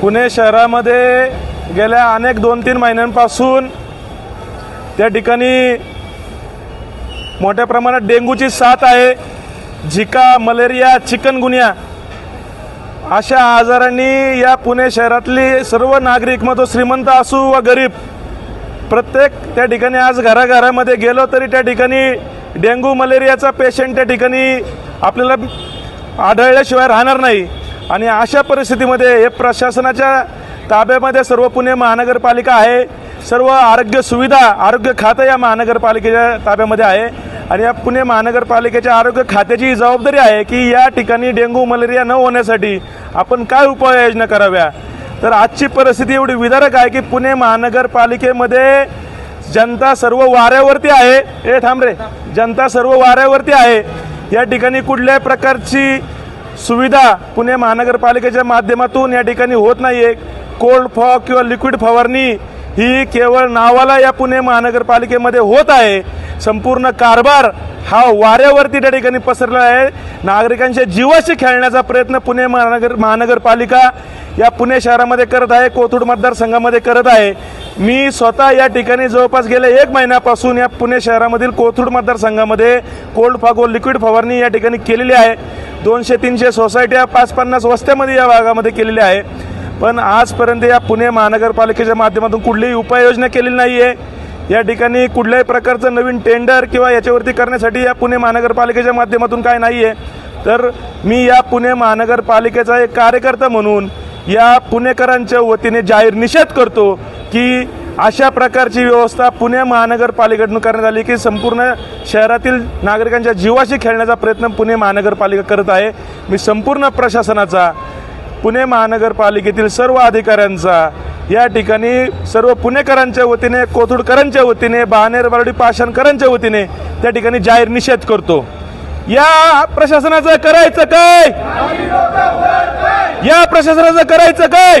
पुणे शहरामध्ये गेल्या अनेक दोन तीन महिन्यांपासून त्या ठिकाणी मोठ्या प्रमाणात डेंग्यूची साथ आहे झिका मलेरिया चिकनगुनिया अशा आजारांनी या पुणे शहरातली सर्व नागरिक मग तो श्रीमंत असू व गरीब प्रत्येक त्या ठिकाणी आज घराघरामध्ये गेलो तरी त्या ठिकाणी डेंग्यू मलेरियाचा पेशंट त्या ठिकाणी आपल्याला आढळल्याशिवाय राहणार नाही. आणि अशा परिस्थितीमध्ये हे प्रशासनाच्या ताब्यामध्ये सर्व पुणे महानगरपालिका आहे. सर्व आरोग्य सुविधा आरोग्य खातं या महानगरपालिकेच्या ताब्यामध्ये आहे. आणि या पुणे महानगरपालिकेच्या आरोग्य खात्याची जबाबदारी आहे की या ठिकाणी डेंग्यू मलेरिया न होण्यासाठी आपण काय उपाययोजना कराव्या? तर आजची परिस्थिती एवढी विदारक आहे की पुणे महानगरपालिकेमध्ये जनता सर्व वाऱ्यावरती आहे. ए थांब रे. जनता सर्व वाऱ्यावरती आहे. या ठिकाणी कुठल्याही प्रकारची सुविधा पुणे महानगरपालिकेच्या माध्यमातून या ठिकाणी होत नाही आहे कोल्ड फॉग किंवा लिक्विड फवारणी ही केवळ नावाला या पुणे महानगरपालिकेमध्ये होत आहे. संपूर्ण कारभार हा वाऱ्यावरती त्या ठिकाणी पसरला आहे. नागरिकांच्या जीवाशी खेळण्याचा प्रयत्न पुणे महानगर महानगरपालिका या पुणे शहरामध्ये करत आहे कोथरूड मतदारसंघामध्ये करत आहे. मी स्वतः या ठिकाणी जवळपास गेल्या एक महिन्यापासून या पुणे शहरामधील कोथरूड मतदारसंघामध्ये कोल्ड फॉग व लिक्विड फवारणी या ठिकाणी केलेली आहे. दोनशे तीनशे सोसायट्या पाच पन्नास वस्त्यामध्ये या भागामध्ये केलेल्या आहे. पण आजपर्यंत या पुणे महानगरपालिकेच्या माध्यमातून कुठलीही उपाययोजना केलेली नाही आहे या ठिकाणी कुठल्याही प्रकारचं नवीन टेंडर किंवा याच्यावरती करण्यासाठी या पुणे महानगरपालिकेच्या माध्यमातून काय नाही आहे तर मी या पुणे महानगरपालिकेचा एक कार्यकर्ता म्हणून या पुणेकरांच्या वतीने जाहीर निषेध करतो की अशा प्रकारची व्यवस्था पुणे महानगरपालिकेकडून करण्यात आली की संपूर्ण शहरातील नागरिकांच्या जीवाशी खेळण्याचा प्रयत्न पुणे महानगरपालिका करत आहे. मी संपूर्ण प्रशासनाचा पुणे महानगरपालिकेतील सर्व अधिकाऱ्यांचा या ठिकाणी सर्व पुणेकरांच्या वतीने कोथुडकरांच्या वतीने बहानेर बारडी पाषाणकरांच्या वतीने त्या ठिकाणी जाहीर निषेध करतो. या प्रशासनाचं करायचं काय? या प्रशासनाचं करायचं काय?